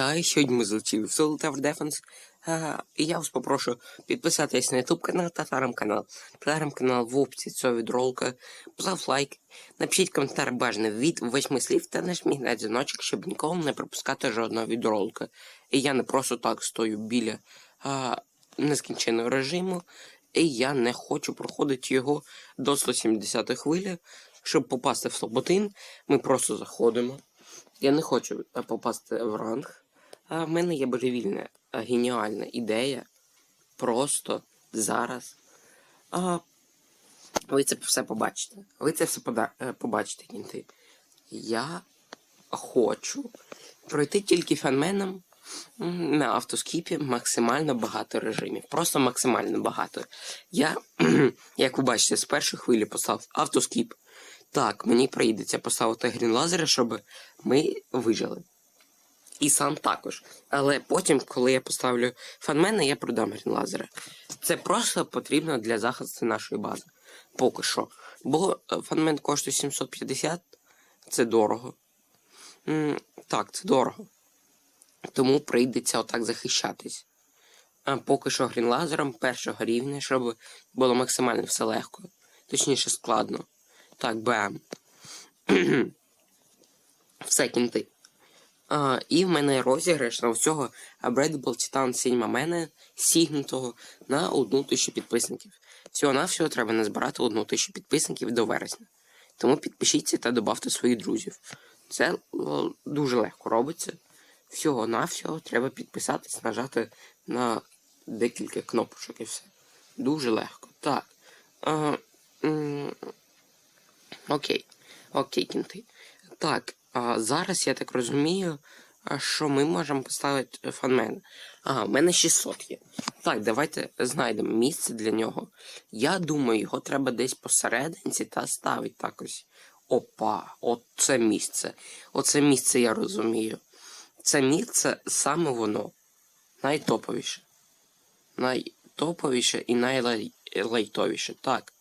А сьогодні ми злетіли в Tower Defense. А, і я вас попрошу підписатись на YouTube канал та телеграм-канал. Телеграм-канал в опції цього відролика. Постав лайк, напишіть коментар бажаний від восьми слів та нажміть на дзвіночок, щоб ніколи не пропускати жодного відролика. І я не просто так стою біля а, нескінченого режиму, і я не хочу проходити його до 170 хвилі. Щоб попасти в топ-1, ми просто заходимо. Я не хочу е, попасти в ранг. А в мене є божевільна геніальна ідея. Просто зараз. А, ви це все побачите. Ви це все пода- е, побачите, кінти. Я хочу пройти тільки фанменом на автоскіпі максимально багато режимів. Просто максимально багато. Я, як ви бачите, з першої хвилі поставив автоскіп. Так, мені прийдеться поставити грін лазера, щоб ми вижили. І сам також. Але потім, коли я поставлю фанмена, я продам грін лазера. Це просто потрібно для захисту нашої бази. Поки що. Бо е, фанмен коштує 750, це дорого. Так, це дорого. Тому прийдеться отак захищатись. А поки що грінлазером першого рівня, щоб було максимально все легко. Точніше, складно. Так, бем. Все кінти. А, і в мене розіграш на всього Abradable Titan Cinema мене сігнутого на одну тисячу підписників. Всього навсього треба назбирати одну тисячу підписників до вересня. Тому підпишіться та додавте своїх друзів. Це о, дуже легко робиться. Всього навсього треба підписатись, нажати на декілька кнопочок і все. Дуже легко. Так. А, м, Окей. Окей, кінти. Так, а зараз я так розумію, що ми можемо поставити фанмен. Ага, в мене 600 є. Так, давайте знайдемо місце для нього. Я думаю, його треба десь посерединці та ставити так ось. Опа, оце місце. Оце місце я розумію. Це місце саме воно. Найтоповіше. Найтоповіше і найлайтовіше. Так.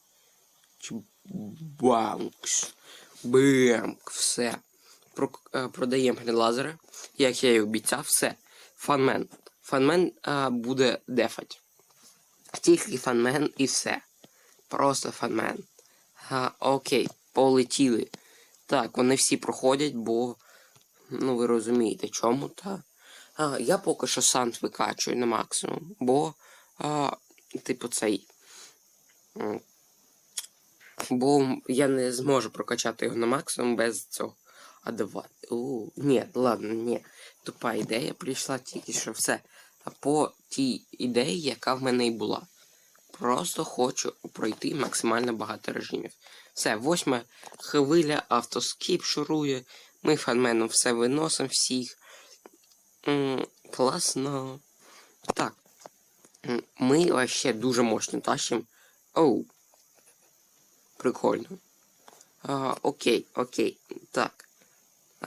Банкс. Бемк, все. Е, продаємо грінлазери, як я і обіцяв, все. Фанмен. Фанмен е, буде дефать. Тільки фанмен і все. Просто фанмен. А, окей, полетіли. Так, вони всі проходять, бо. Ну, ви розумієте, чому, та. А, я поки що сант викачую на максимум, бо, а, типу, цей. Бо я не зможу прокачати його на максимум без цього. А давай. У, ні, ладно, ні. Тупа ідея прийшла тільки що все. А по тій ідеї, яка в мене і була. Просто хочу пройти максимально багато режимів. Все, восьма хвиля, автоскіп шурує. Ми фанменом все виносимо всіх. М, класно. Так. Ми вообще дуже мощно тащимо. Оу. Прикольно. А, окей, окей. Так.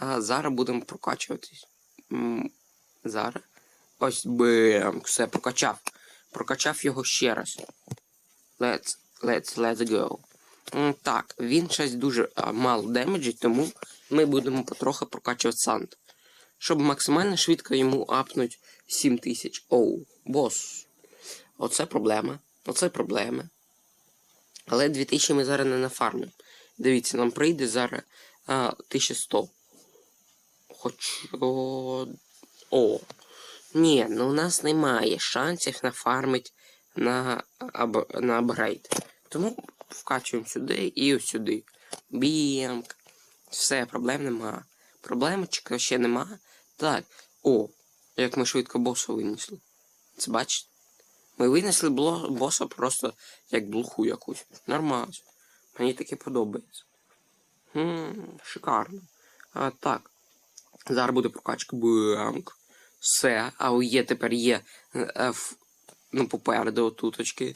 Зараз будемо прокачуватись. Зараз. Ось бем. Все, прокачав. Прокачав його ще раз. Let's, let's, let's go. Так, він щось дуже мало демеджить, тому ми будемо потрохи прокачувати сант. Щоб максимально швидко йому апнуть 7000. Оу, бос. Оце проблема. Оце проблема. Але 2000 ми зараз не нафармимо. Дивіться, нам прийде зараз а, 1100. Хоч. О, о. Ні, ну у нас немає шансів нафармити на, аб, на апгрейд. Тому вкачуємо сюди і ось сюди. Бімк. Все, проблем нема. Проблемочка ще нема. Так. О, як ми швидко боса винесли. Це бачите? Ми винесли боса просто як блоху якусь. Нормально. Мені таке подобається. Хм, шикарно. А, так. Зараз буде прокачка. Бамк. Все. А є тепер є е, е, ну, попереду отуточки.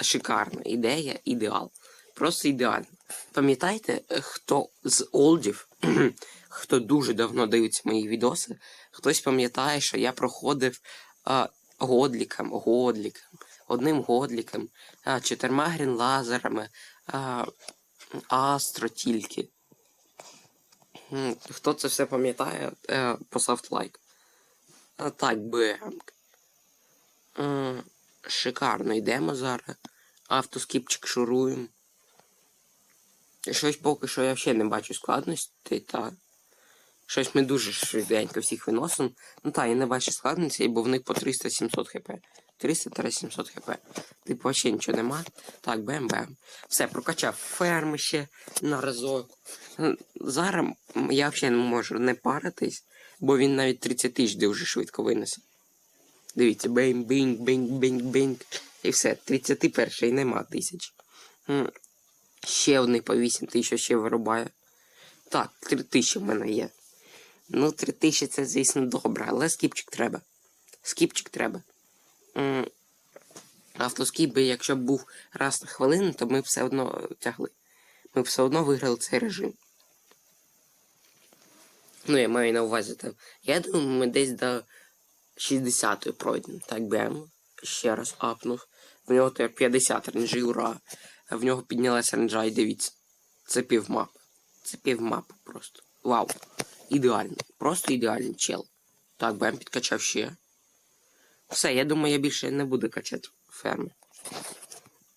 Шикарна ідея, ідеал. Просто ідеально. Пам'ятаєте, е, хто з олдів, хто дуже давно дивиться мої відоси, хтось пам'ятає, що я проходив а, годліком, годліком, одним годліком, а, чотирма грінлазерами, а, астро тільки. Хто це все пам'ятає, е, поставте лайк. А так, бемк. Шикарно йдемо зараз. Автоскіпчик шуруємо. Щось поки що я взагалі не бачу складностей, та. Щось ми дуже швиденько всіх виносимо. Ну так, я не бачу складностей, бо в них по 300-700 хп. 300-700 хп. Типу, вообще нічого нема. Так, бем-бем. Все, прокачав ферми ще на разок. Зараз я взагалі не можу не паритись, бо він навіть 30 тисяч дуже швидко винесе. Дивіться, бейм, бінг, бінг, бінг, бінг. І все, 31 нема тисяч. Ще одний по 8 тисяч ще вирубає. Так, 3 тисячі в мене є. Ну, 3 тисячі це, звісно, добре, але скіпчик треба. Скіпчик треба. М, Автоскіп би, якщо б був раз на хвилину, то ми б все одно тягли. Ми б все одно виграли цей режим. Ну, я маю на увазі там. Я думаю, ми десь до 60-ї пройдемо. Так, бем. Ще раз апнув. В нього тепер 50 ренджі, ура. В нього піднялася ренджа, і дивіться. Це півмапи. Це півмапи просто. Вау. Ідеальний. Просто ідеальний чел. Так, бем підкачав ще. Все, я думаю, я більше не буду качати ферми.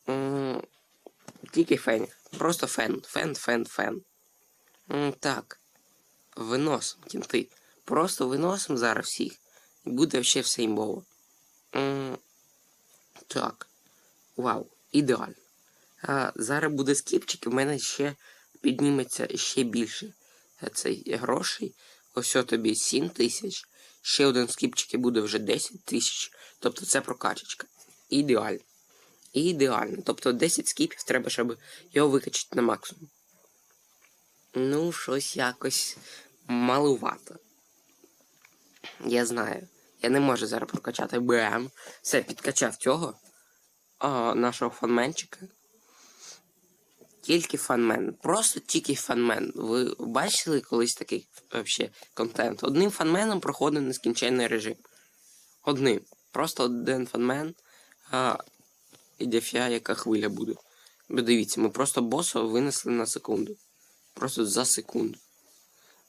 М, Тільки фен. Просто фен. Фен, фен, фен. Так. Виносимо, кінти. Просто виносимо зараз всіх. І буде ще все імбово. Так. Вау, ідеально. А, зараз буде скіпчик, і в мене ще підніметься ще більше цей грошей. Ось тобі 7 тисяч. Ще один скіпчик і буде вже 10 тисяч. Тобто це прокачечка. Ідеально. Ідеально. Тобто 10 скіпів треба, щоб його викачати на максимум. Ну, щось якось малувато. Я знаю. Я не можу зараз прокачати БМ. Все, підкачав цього. А, нашого фанменчика. Тільки фанмен. Просто тільки фанмен. Ви бачили колись такий вообще контент? Одним фанменом проходив нескінченний режим. Одним. Просто один фанмен. А, і деф'я, яка хвиля буде. Бо дивіться, ми просто боса винесли на секунду. Просто за секунду.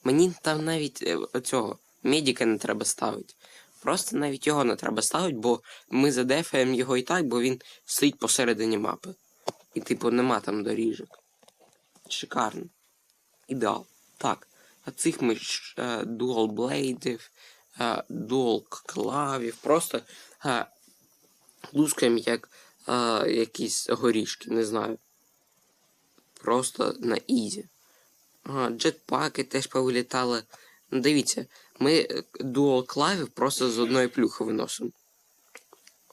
Мені там навіть е, цього медіка не треба ставити. Просто навіть його не треба ставити, бо ми задефаємо його і так, бо він стоїть посередині мапи. І, типу, нема там доріжок. Шикарно. Ідеал. Так. А цих ми е, дуал блейдів, е, дуал клавів, просто е, лускаємо як е, якісь горішки, не знаю. Просто на ізі. А, джетпаки теж повилітали. Ну, дивіться, ми е, дуал клавів просто з одної плюхи виносимо.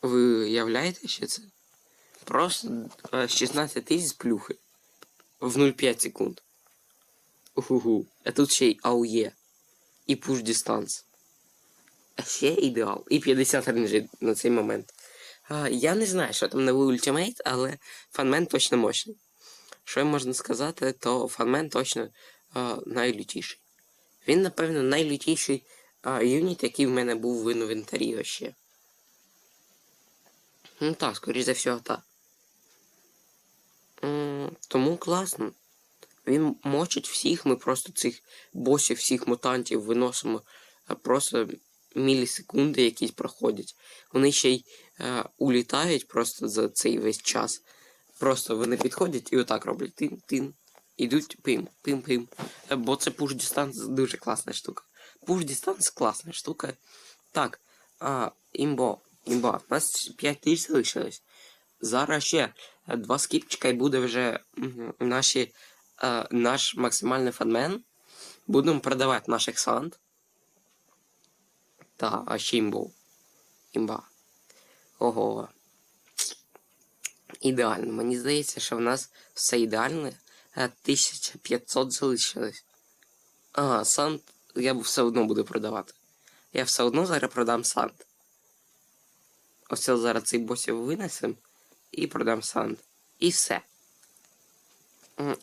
Ви уявляєте, що це? Просто е, 16 тисяч плюхи. В 0,5 секунд. Угу. А тут ще й АУЄ. І push distance. А ще ідеал. І 50 ренджі на цей момент. А, я не знаю, що там новий ультимейт, але фанмен точно мощний. Що можна сказати, то фанмен точно а, найлютіший. Він, напевно, найлютіший а, юніт, який в мене був в інвентарі ще. Ну так, скоріш за всього, так. Тому класно. Він мочить всіх, ми просто цих босів, всіх мутантів виносимо просто мілісекунди якісь проходять. Вони ще й е, улітають просто за цей весь час. Просто вони підходять і отак роблять. Тин-тин. Ідуть пим, пим-пим. Е, Бо це distance дуже класна штука. Distance класна штука. Так, а, імбо, імба. У нас 5 тисяч залишилось. Зараз ще е, два скіпчика і буде вже наші, е, наш максимальний фанмен. Будемо продавати наших санд. Та, а ще імбо. Імба. Ого. Ідеально. Мені здається, що в нас все ідеальне. Е, 1500 залишилось. А, санд я все одно буду продавати. Я все одно зараз продам санд. Ось зараз цей босів винесем і продам санд. І все.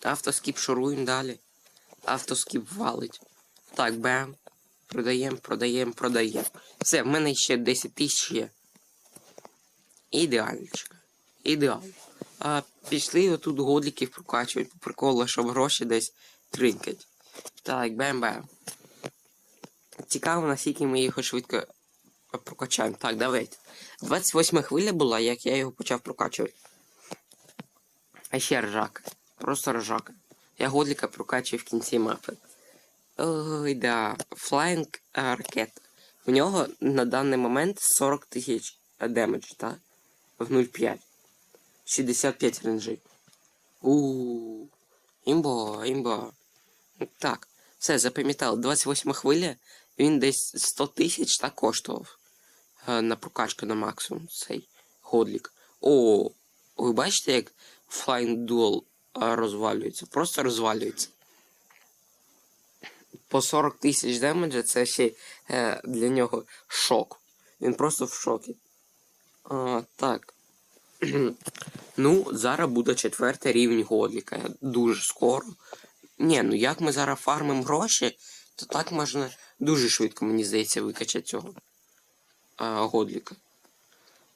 Автоскіп шуруємо далі. Автоскіп валить. Так, бем. Продаємо, продаємо, продаємо. Все, в мене ще 10 тисяч є. Ідеальничка. Ідеально. А пішли отут годліків прокачувати по приколу, щоб гроші десь тринкать. Так, бем-бем. Цікаво, наскільки ми його швидко прокачаємо. Так, давайте. 28 хвиля була, як я його почав прокачувати. А ще ржака. Просто ржака. Я годліка прокачую в кінці мапи. Ой, да. Flying ракет. В нього на даний момент 40 тисяч демедж, так? В 0,5. 65 ренджей. у Імбо, імбо. Так, все, запам'ятали. 28 хвиля. Він десь 100 тисяч так коштував. Е, На прокачку на максимум цей годлік. О, ви бачите, як Flying Duel е, розвалюється? Просто розвалюється. По 40 тисяч демеджа це ще е, для нього шок. Він просто в шокі. А, так. ну, зараз буде четвертий рівень годліка. Дуже скоро. Ні, ну як ми зараз фармимо гроші, то так можна дуже швидко, мені здається, викачати цього а, годліка.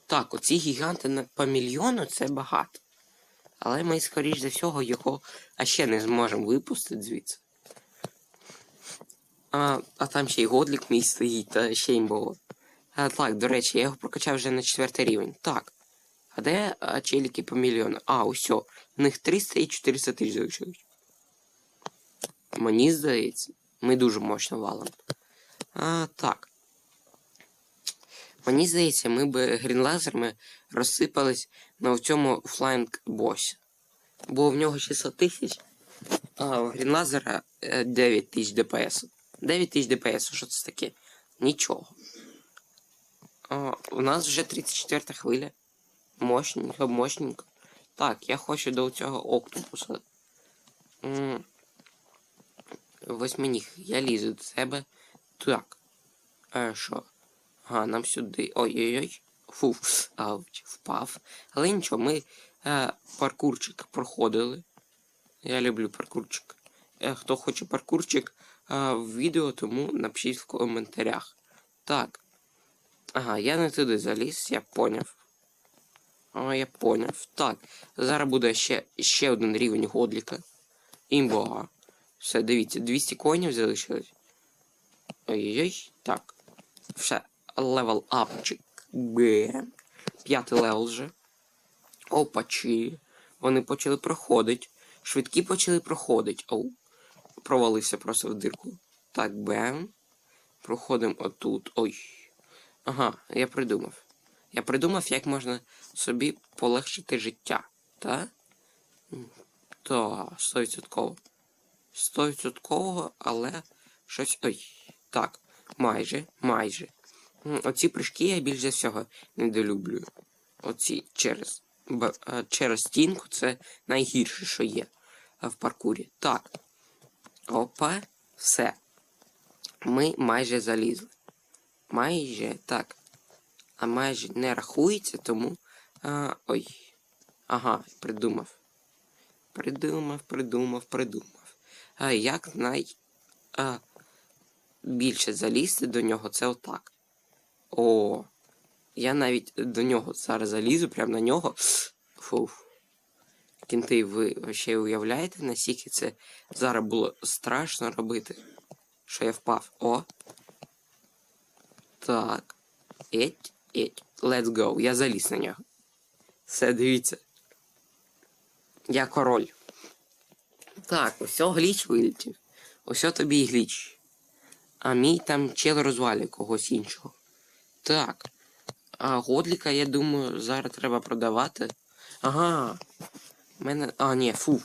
Так, оці гіганти на по мільйону це багато. Але ми, скоріш за всього, його а ще не зможемо випустити звідси. А, а там ще й годлік мій стоїть, та ще й було. А, так, до речі, я його прокачав вже на четвертий рівень. Так. А де а, челіки по мільйону? А, усьо. В них 300 і 400 тисяч залишилось. Мені здається, ми дуже мощно валимо. А, так. Мені здається, ми б грінлазерами розсипались на цьому флайнг босі. Бо в нього 600 тисяч, а у грінлазера е, 9 тисяч ДПС. 9 тисяч ДПС, що це таке? Нічого. А, у нас вже 34 хвиля. Мощненько, мощненько. Так, я хочу до цього октопуса. Восьминіг, я лізу до себе. Так. Е, що? Ага, нам сюди. Ой-ой-ой. Фу, ауч, впав. Але нічого, ми е, паркурчик проходили. Я люблю паркурчик. Е, хто хоче паркурчик е, в відео, тому напишіть в коментарях. Так. Ага, я не туди заліз, я поняв. А, я поняв. Так. Зараз буде ще, ще один рівень годліка. Імбога. Все, дивіться, 200 коїнів залишилось. Ой-ой-ой. Так. Все. Левел апчик. Бем. П'ятий левел вже. Опачі. Вони почали проходити. Швидкі почали проходити. Оу. Провалився просто в дирку. Так, бем. Проходимо отут. Ой. Ага, я придумав. Я придумав, як можна собі полегшити життя. Та? Та, стовідсотково. Стовідсотково, але щось. Ой. Так, майже, майже. Оці прыжки я більш за всього недолюблюю. Оці через. Через стінку це найгірше, що є в паркурі. Так. Опа, все. Ми майже залізли. Майже так. А майже не рахується, тому. А, ой. Ага, придумав. Придумав, придумав, придумав. А як най. А, більше залізти до нього, це отак. О. Я навіть до нього зараз залізу, прямо на нього. Фуф. Кінти, ви ще уявляєте, наскільки це зараз було страшно робити? Що я впав? О. Так. Еть, еть. Let's go. Я заліз на нього. Все, дивіться. Я король. Так, ось гліч вилетів. Ось тобі і гліч. А мій там чел розвалює когось іншого. Так. А годліка, я думаю, зараз треба продавати. Ага. Мене. А, ні, фу.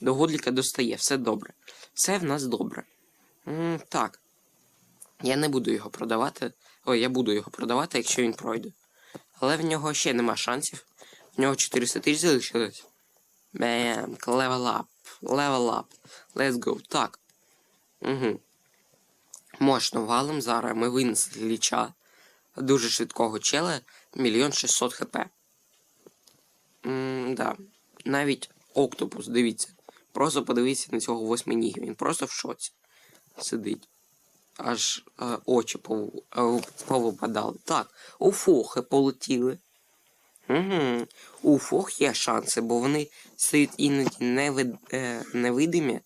До годліка достає, все добре. Все в нас добре. М, так. Я не буду його продавати. Ой, я буду його продавати, якщо він пройде. Але в нього ще нема шансів. В нього 400 тисяч залишилось. Бем, level up. Level up. Let's go. Так. Угу. Мощно валим зараз. Ми винесли ліча. Дуже швидкого чела. Мільйон 600 хп. М, да. Навіть октопус, дивіться. Просто подивіться на цього восьминіга. Він просто в шоці. Сидить. Аж е, очі е, повипадали. Так, у фохи полетіли. Угу. У фох є шанси, бо вони стають іноді невид, е, невидимі,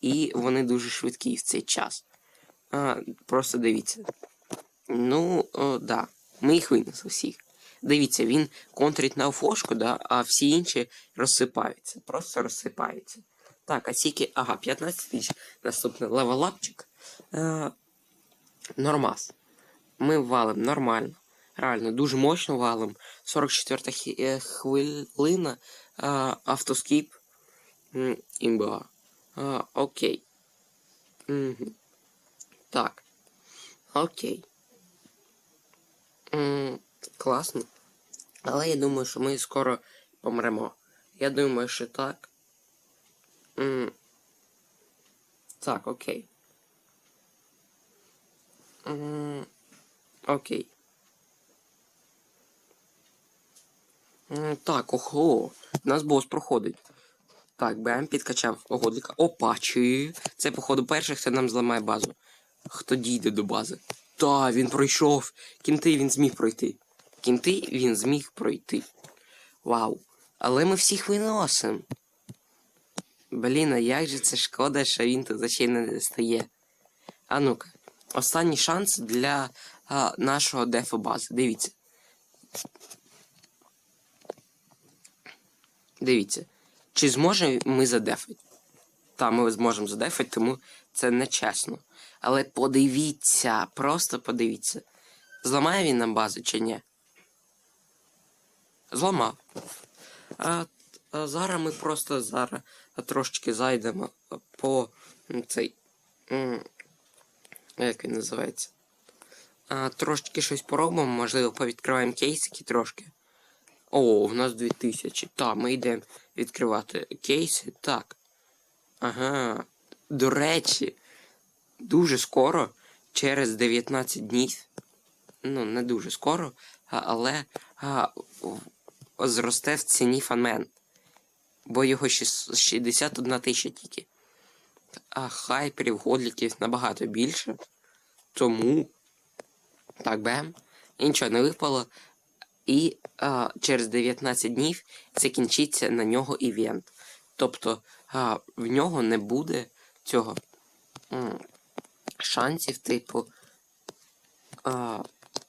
і вони дуже швидкі в цей час. А, просто дивіться. Ну, о, да. Ми їх винесли всіх. Дивіться, він контрить на офошку, да, а всі інші розсипаються. Просто розсипаються. Так, а тільки. Ага, 15 тисяч. Наступний левелапчик. Е, нормас. Ми валим нормально. Реально, дуже мощно валим. 44 хі- е, хвилина. Е, автоскіп. Імба. Е, окей. Угу. Так. Окей. Класно. Але я думаю, що ми скоро помремо. Я думаю, що так. Так, окей. Окей. М, так, охо. У нас бос проходить. Так, БМ підкачав годлика. Опа, чи. Це, походу, перший, хто нам зламає базу. Хто дійде до бази. Та, він пройшов. Кінти він зміг пройти. Кінти він зміг пройти. Вау. Але ми всіх виносимо. Блін, а як же це шкода, що він тут ще не стає. А ну-ка. Останній шанс для а, нашого дефо бази. Дивіться. Дивіться. Чи зможемо ми задефати? Та, ми зможемо задефати, тому це нечесно. Але подивіться, просто подивіться. Зламає він нам базу чи ні? Зламав. А, а зараз ми просто зараз трошечки зайдемо по цей. Як він називається? А, трошечки щось поробимо, можливо, повідкриваємо кейсики трошки. О, в нас 2000. Так, ми йдемо відкривати кейси. Так. Ага. До речі, дуже скоро, через 19 днів. Ну, не дуже скоро, але а, зросте в ціні фанмен. Бо його 61 тисяча тільки. А хайперів, годліків набагато більше. Тому. Так, бем. І нічого не випало. І а, через 19 днів закінчиться на нього івент. Тобто а, в нього не буде цього шансів, типу, а,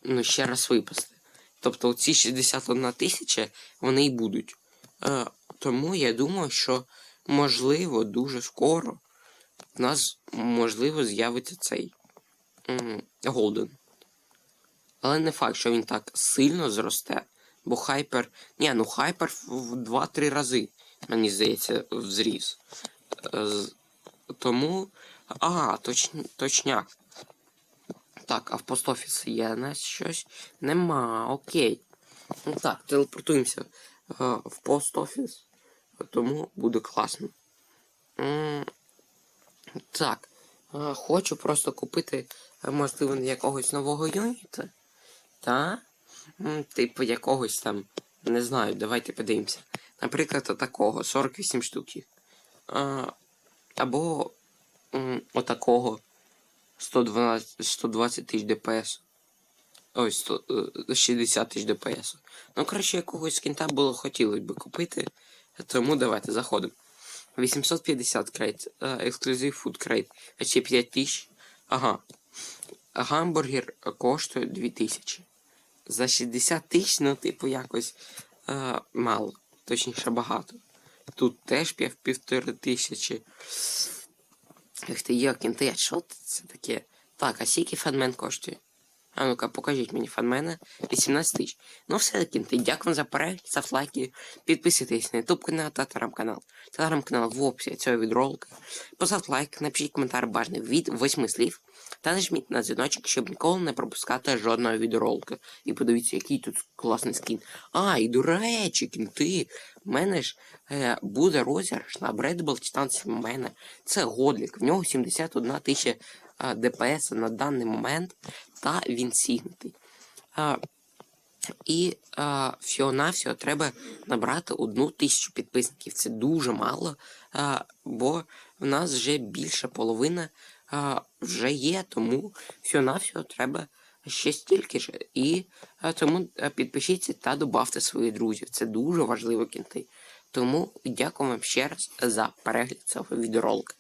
ну, ще раз випасти. Тобто ці 61 тисяча вони і будуть. А, тому я думаю, що можливо дуже скоро в нас можливо з'явиться цей Голден. Але не факт, що він так сильно зросте. Бо хайпер. Ні, ну хайпер в 2-3 рази, мені здається, зріс. Е, Тому. А, точ... точняк. Так, а в постофісі є у нас щось? Нема, окей. Ну так, телепортуємося е, в постофіс, тому буде класно. Так. е, Хочу просто купити, е, можливо, якогось нового юніта. Та? Типу якогось там, не знаю, давайте подивимося. Наприклад, отакого, 48 штуків. А, або отакого 112, 120 тисяч ДПС. Ой, 100, е, 60 тисяч ДПС. Ну, коротше, якогось кінта було хотілося би купити. Тому давайте заходимо. 850 крейт, е, ексклюзив фуд крейт, а ще 5 тисяч. Ага. Гамбургер коштує 2000. За 60 тисяч, ну, типу, якось е, мало. Точніше, багато. Тут теж пів півтори тисячі. Ех ти йокін, ти, а що це таке? Так, а скільки фанмен коштує? А ну-ка, покажіть мені фанмена 18 тисяч. Ну все, кінти, дякую за перегляд, ставте лайки, підписуйтесь на YouTube канал та телеграм-канал. Телеграм-канал в описі цього відролика. Поставте лайк, напишіть коментар бажаний від 8 слів. Та нажміть на дзвіночок, щоб ніколи не пропускати жодного відеоролика. І подивіться, який тут класний скін. А, і до речі, кінти, в мене ж е, буде розіграш на Bradable Titan в мене. Це годлік, в нього 71 тисяча е, ДПС на даний момент, та він сігнутий. А, і а, всього-навсього треба набрати одну тисячу підписників. Це дуже мало, а, бо в нас вже більша половина а, вже є, тому всього-навсього треба ще стільки ж. І а, тому підпишіться та додавте своїх друзів. Це дуже важливо кінти. Тому дякую вам ще раз за перегляд цього відеоролика.